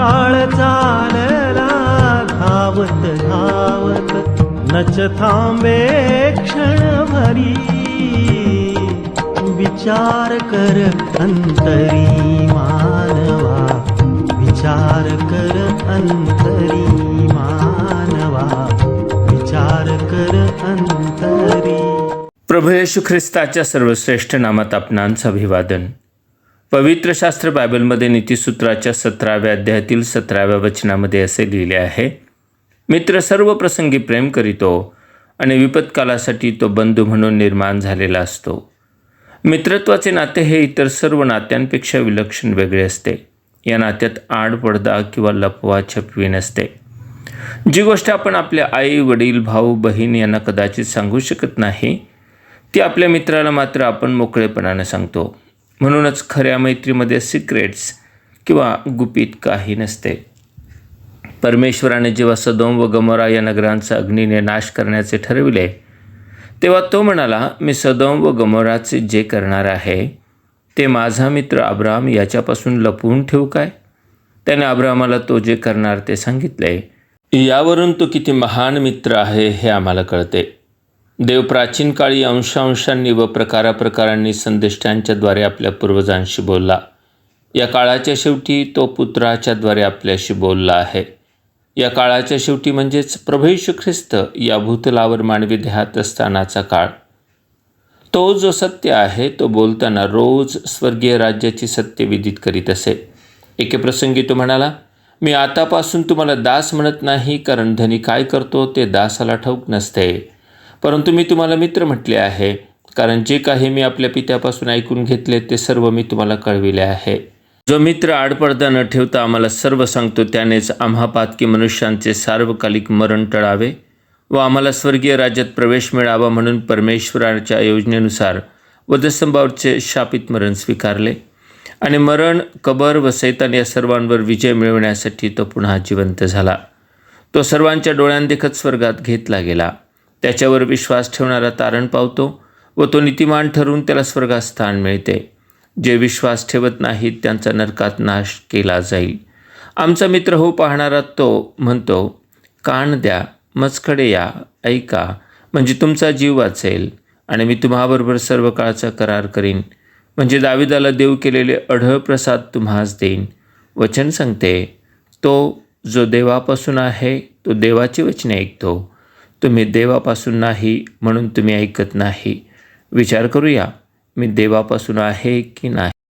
काळ चालला धावत धावत नच थांबे क्षण भरी विचार कर अंतरी मानवा. विचार कर अंतरी मानवा. विचार कर अंतरी. प्रभू येशू ख्रिस्ताच्या सर्वश्रेष्ठ नामात आपणांचं अभिवादन. पवित्र शास्त्र बायबलमध्ये नीतिसूत्राच्या सतराव्या अध्यायातील सतराव्या वचनामध्ये असे लिहिले आहे मित्र सर्व प्रसंगी प्रेम करीतो आणि विपत्कालासाठी तो बंधू म्हणून निर्माण झालेला असतो. मित्रत्वाचे नाते हे इतर सर्व नात्यांपेक्षा विलक्षण वेगळे असते. या नात्यात आड पडदा किंवा लपवा छपवी नसते. जी गोष्ट आपण आपल्या आई वडील भाऊ बहीण यांना कदाचित सांगू शकत नाही ती आपल्या मित्राला मात्र आपण मोकळेपणाने सांगतो. म्हणूनच खऱ्या मैत्रीमध्ये सिक्रेट्स किंवा गुपित काही नसते. परमेश्वराने जेव्हा सदोम व गमोरा या नगरांचा अग्नीने नाश करण्याचे ठरविले तेव्हा तो म्हणाला मी सदोम व गमोराचे जे करणार आहे ते माझा मित्र अब्राम याच्यापासून लपवून ठेवू काय? त्याने अब्रामाला तो जे करणार ते सांगितले. यावरून तो किती महान मित्र आहे हे आम्हाला कळते. देव प्राचीन काळी अंशांशांनी व प्रकाराप्रकारांनी संदिष्टांच्याद्वारे आपल्या पूर्वजांशी बोलला. या काळाच्या शेवटी तो पुत्राच्याद्वारे आपल्याशी बोलला आहे. या काळाच्या शेवटी म्हणजेच प्रभू ख्रिस्त या भूतलावर मानवी देहात असतानाचा काळ. तो जो सत्य आहे तो बोलताना रोज स्वर्गीय राज्याची सत्य विदित करीत असे. एके प्रसंगी तो म्हणाला मी आतापासून तुम्हाला दास म्हणत नाही कारण धनी काय करतो ते दासाला ठाऊक नसते. परंतु मी तुम्हाला मित्र म्हटले आहे कारण जे काही मी आपल्या पित्यापासून ऐकून घेतले ते सर्व मी तुम्हाला कळविले आहे. जो मित्र आडपडदा न ठेवता आम्हाला सर्व सांगतो त्यानेच आम्हा पातकी मनुष्यांचे सार्वकालिक मरण टळावे व आम्हाला स्वर्गीय राज्यात प्रवेश मिळावा म्हणून परमेश्वराच्या योजनेनुसार वधस्तंभावरचे शापित मरण स्वीकारले. आणि मरण कबर व सैतान या सर्वांवर विजय मिळवण्यासाठी तो पुन्हा जिवंत झाला. तो सर्वांच्या डोळ्यांदेखत स्वर्गात घेतला गेला. त्याच्यावर विश्वास ठेवणारा तारण पावतो व तो नीतिमान ठरून त्याला स्वर्गात स्थान मिळते. जे विश्वास ठेवत नाहीत त्यांचा नरकात नाश केला जाईल. आमचा मित्र हो पाहणारा तो म्हणतो कान द्या मजकडे या ऐका म्हणजे तुमचा जीव वाचेल आणि मी तुम्हाबरोबर सर्व काळाचा करार करीन. म्हणजे दाविदाला देव केलेले अढळ प्रसाद तुम्हास देईन. वचन सांगते तो जो देवापासून आहे तो देवाची वचने ऐकतो. तुम्ही देवापासून नाही म्हणून तुम्ही ऐकत नाही. विचार करूया मी देवापासून आहे की नाही?